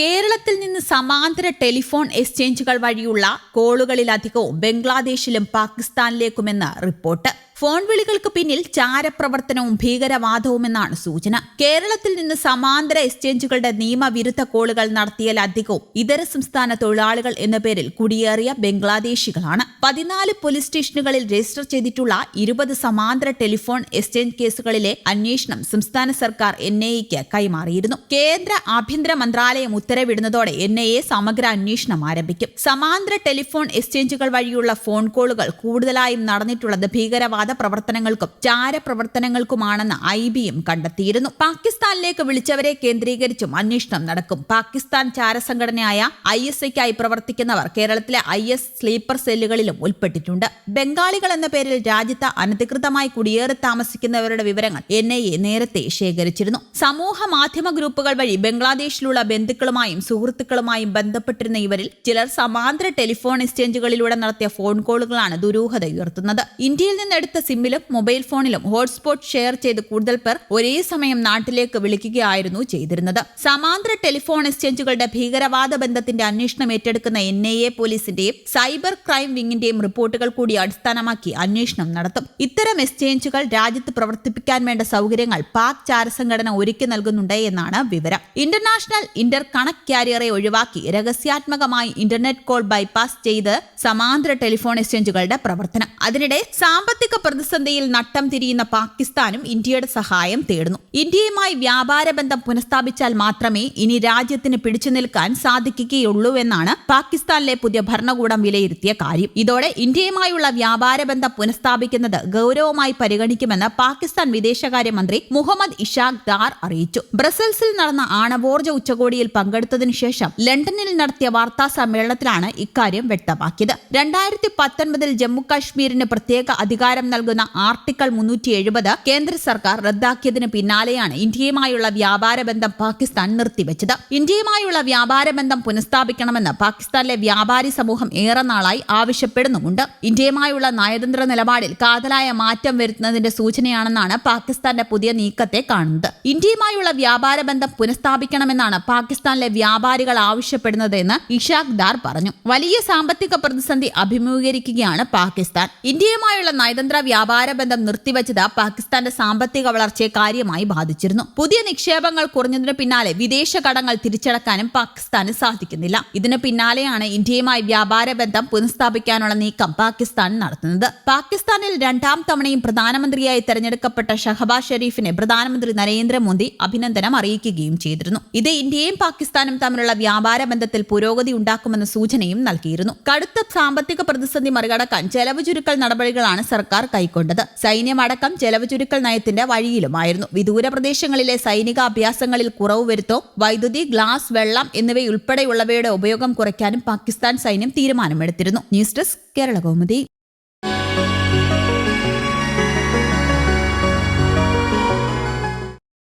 കേരളത്തിൽ നിന്ന് സമാന്തര ടെലിഫോൺ എക്സ്ചേഞ്ചുകൾ വഴിയുള്ള കോളുകളിലധികവും ബംഗ്ലാദേശിലും പാകിസ്ഥാനിലേക്കുമെന്ന് റിപ്പോർട്ട്. ഫോൺ വിളികൾക്ക് പിന്നിൽ ചാരപ്രവർത്തനവും ഭീകരവാദവുമെന്നാണ് സൂചന. കേരളത്തിൽ നിന്ന് സമാന്തര എക്സ്ചേഞ്ചുകളുടെ നിയമവിരുദ്ധ കോളുകൾ നടത്തിയതിലധികവും ഇതര സംസ്ഥാന തൊഴിലാളികൾ എന്ന പേരിൽ കുടിയേറിയ ബംഗ്ലാദേശികളാണ്. പതിനാല് പോലീസ് സ്റ്റേഷനുകളിൽ രജിസ്റ്റർ ചെയ്തിട്ടുള്ള ഇരുപത് സമാന്തര ടെലിഫോൺ എക്സ്ചേഞ്ച് കേസുകളിലെ അന്വേഷണം സംസ്ഥാന സർക്കാർ എൻ ഐക്ക് കൈമാറിയിരുന്നു. കേന്ദ്ര ആഭ്യന്തര മന്ത്രാലയം ഉത്തരവിടുന്നതോടെ എൻ ഐ എ സമഗ്ര അന്വേഷണം ആരംഭിക്കും. സമാന്തര ടെലിഫോൺ എക്സ്ചേഞ്ചുകൾ വഴിയുള്ള ഫോൺ കോളുകൾ കൂടുതലായും നടന്നിട്ടുള്ളത് ഭീകരവാദ പ്രവർത്തനങ്ങൾക്കും ചാരപ്രവർത്തനങ്ങൾക്കുമാണെന്ന് ഐ ബിയും കണ്ടെത്തിയിരുന്നു. പാകിസ്ഥാനിലേക്ക് വിളിച്ചവരെ കേന്ദ്രീകരിച്ചും അന്വേഷണം നടക്കും. പാകിസ്ഥാൻ ചാരസംഘടനയായ ഐ എസ് ഐക്കായി പ്രവർത്തിക്കുന്നവർ കേരളത്തിലെ ഐ എസ് സ്ലീപ്പർ സെല്ലുകളിലും ഉൾപ്പെട്ടിട്ടുണ്ട്. ബംഗാളികൾ എന്ന പേരിൽ രാജ്യത്ത് അനധികൃതമായി കുടിയേറി താമസിക്കുന്നവരുടെ വിവരങ്ങൾ എൻ ഐ എ നേരത്തെ ശേഖരിച്ചിരുന്നു. സമൂഹ മാധ്യമ ഗ്രൂപ്പുകൾ വഴി ബംഗ്ലാദേശിലുള്ള ബന്ധുക്കളുമായും സുഹൃത്തുക്കളുമായും ബന്ധപ്പെട്ടിരുന്ന ഇവരിൽ ചിലർ സമാന്തര ടെലിഫോൺ എക്സ്ചേഞ്ചുകളിലൂടെ നടത്തിയ ഫോൺ കോളുകളാണ് ദുരൂഹത ഉയർത്തുന്നത്. ഇന്ത്യയിൽ നിന്നെടുത്ത സിമ്മിലും മൊബൈൽ ഫോണിലും ഹോട്ട്സ്പോട്ട് ഷെയർ ചെയ്ത് കൂടുതൽ പേർ ഒരേ സമയം നാട്ടിലേക്ക് വിളിക്കുകയായിരുന്നു ചെയ്തിരുന്നത്. സമാന്തര ടെലിഫോൺ എക്സ്ചേഞ്ചുകളുടെ ഭീകരവാദ ബന്ധത്തിന്റെ അന്വേഷണം ഏറ്റെടുക്കുന്ന എൻ ഐ എ പോലീസിന്റെയും സൈബർ ക്രൈം വിങ്ങിന്റെയും റിപ്പോർട്ടുകൾ കൂടി അടിസ്ഥാനമാക്കി അന്വേഷണം നടത്തും. ഇത്തരം എക്സ്ചേഞ്ചുകൾ രാജ്യത്ത് പ്രവർത്തിപ്പിക്കാൻ വേണ്ട സൗകര്യങ്ങൾ പാക് ചാരസംഘടന ഒരുക്കി നൽകുന്നുണ്ട് എന്നാണ് വിവരം. ഇന്റർനാഷണൽ ഇന്റർ കണക്ട് കാരിയറെ ഒഴിവാക്കി രഹസ്യാത്മകമായി ഇന്റർനെറ്റ് കോൾ ബൈപ്പാസ് ചെയ്ത് സമാന്തര ടെലിഫോൺ എക്സ്ചേഞ്ചുകളുടെ പ്രവർത്തനം. അതിനിടെ സാമ്പത്തിക പ്രതിസന്ധിയിൽ നട്ടം തിരിയുന്ന പാകിസ്ഥാനും ഇന്ത്യയുടെ സഹായം തേടുന്നു. ഇന്ത്യയുമായി വ്യാപാര ബന്ധം പുനഃസ്ഥാപിച്ചാൽ മാത്രമേ ഇനി രാജ്യത്തിന് പിടിച്ചു നിൽക്കാൻ സാധിക്കുകയുള്ളൂ എന്നാണ് പാകിസ്ഥാനിലെ പുതിയ ഭരണകൂടം വിലയിരുത്തിയ കാര്യം. ഇതോടെ ഇന്ത്യയുമായുള്ള വ്യാപാര ബന്ധം പുനഃസ്ഥാപിക്കുന്നത് ഗൗരവമായി പരിഗണിക്കുമെന്ന് പാകിസ്ഥാൻ വിദേശകാര്യമന്ത്രി മുഹമ്മദ് ഇഷാഖ് ദാർ അറിയിച്ചു. ബ്രസൽസിൽ നടന്ന ആണവോർജ ഉച്ചകോടിയിൽ പങ്കെടുത്തതിനു ശേഷം ലണ്ടനിൽ നടത്തിയ വാർത്താ സമ്മേളനത്തിലാണ് ഇക്കാര്യം വ്യക്തമാക്കിയത്. രണ്ടായിരത്തി പത്തൊൻപതിൽ ജമ്മുകാശ്മീരിന് പ്രത്യേക അധികാരം നൽകുന്ന ആർട്ടിക്കിൾ മുന്നൂറ്റി എഴുപത് കേന്ദ്ര സർക്കാർ റദ്ദാക്കിയതിന് പിന്നാലെയാണ് ഇന്ത്യയുമായുള്ള വ്യാപാര ബന്ധം പാകിസ്ഥാൻ നിർത്തിവെച്ചത്. ഇന്ത്യയുമായുള്ള വ്യാപാര ബന്ധം പുനഃസ്ഥാപിക്കണമെന്ന് പാകിസ്ഥാനിലെ വ്യാപാരി സമൂഹം ഏറെ നാളായി ആവശ്യപ്പെടുന്നുമുണ്ട്. ഇന്ത്യയുമായുള്ള നയതന്ത്ര നിലപാടിൽ കാതലായ മാറ്റം വരുത്തുന്നതിന്റെ സൂചനയാണെന്നാണ് പാകിസ്ഥാന്റെ പുതിയ നീക്കത്തെ കാണുന്നത്. ഇന്ത്യയുമായുള്ള വ്യാപാര ബന്ധം പുനഃസ്ഥാപിക്കണമെന്നാണ് പാകിസ്ഥാനിലെ വ്യാപാരികൾ ആവശ്യപ്പെടുന്നതെന്ന് ഇഷാഖ് ദാർ പറഞ്ഞു. വലിയ സാമ്പത്തിക പ്രതിസന്ധി അഭിമുഖീകരിക്കുകയാണ് പാകിസ്ഥാൻ. ഇന്ത്യയുമായുള്ള നയതന്ത്ര വ്യാപാര ബന്ധം നിർത്തിവച്ചത് പാകിസ്ഥാന്റെ സാമ്പത്തിക വളർച്ചയെ കാര്യമായി ബാധിച്ചിരുന്നു. പുതിയ നിക്ഷേപങ്ങൾ കുറഞ്ഞതിനു പിന്നാലെ വിദേശ കടങ്ങൾ തിരിച്ചടക്കാനും പാകിസ്ഥാന് സാധിക്കുന്നില്ല. ഇതിനു പിന്നാലെയാണ് ഇന്ത്യയുമായി വ്യാപാര ബന്ധം പുനഃസ്ഥാപിക്കാനുള്ള നീക്കം പാകിസ്ഥാൻ നടത്തുന്നത്. പാകിസ്ഥാനിൽ രണ്ടാം തവണയും പ്രധാനമന്ത്രിയായി തെരഞ്ഞെടുക്കപ്പെട്ട ഷഹബാസ് ഷെരീഫിനെ പ്രധാനമന്ത്രി നരേന്ദ്രമോദി അഭിനന്ദനം അറിയിക്കുകയും ചെയ്തിരുന്നു. ഇത് ഇന്ത്യയും പാകിസ്ഥാനും തമ്മിലുള്ള വ്യാപാര ബന്ധത്തിൽ പുരോഗതി ഉണ്ടാക്കുമെന്ന സൂചനയും നൽകിയിരുന്നു. കടുത്ത സാമ്പത്തിക പ്രതിസന്ധി മറികടക്കാൻ ചെലവ് ചുരുക്കൽ നടപടികളാണ് സർക്കാർ കൈക്കൊണ്ടത്. സൈന്യമടക്കം ചെലവ് ചുരുക്കൽ നയത്തിന്റെ വഴിയിലുമായിരുന്നു. വിദൂര പ്രദേശങ്ങളിലെ സൈനിക അഭ്യാസങ്ങളിൽ കുറവ് വരുത്തോ വൈദ്യുതി ഗ്ലാസ് വെള്ളം എന്നിവയുൾപ്പെടെയുള്ളവയുടെ ഉപയോഗം കുറയ്ക്കാനും പാകിസ്ഥാൻ സൈന്യം തീരുമാനമെടുത്തിരുന്നു. News desk Kerala Kaumudi.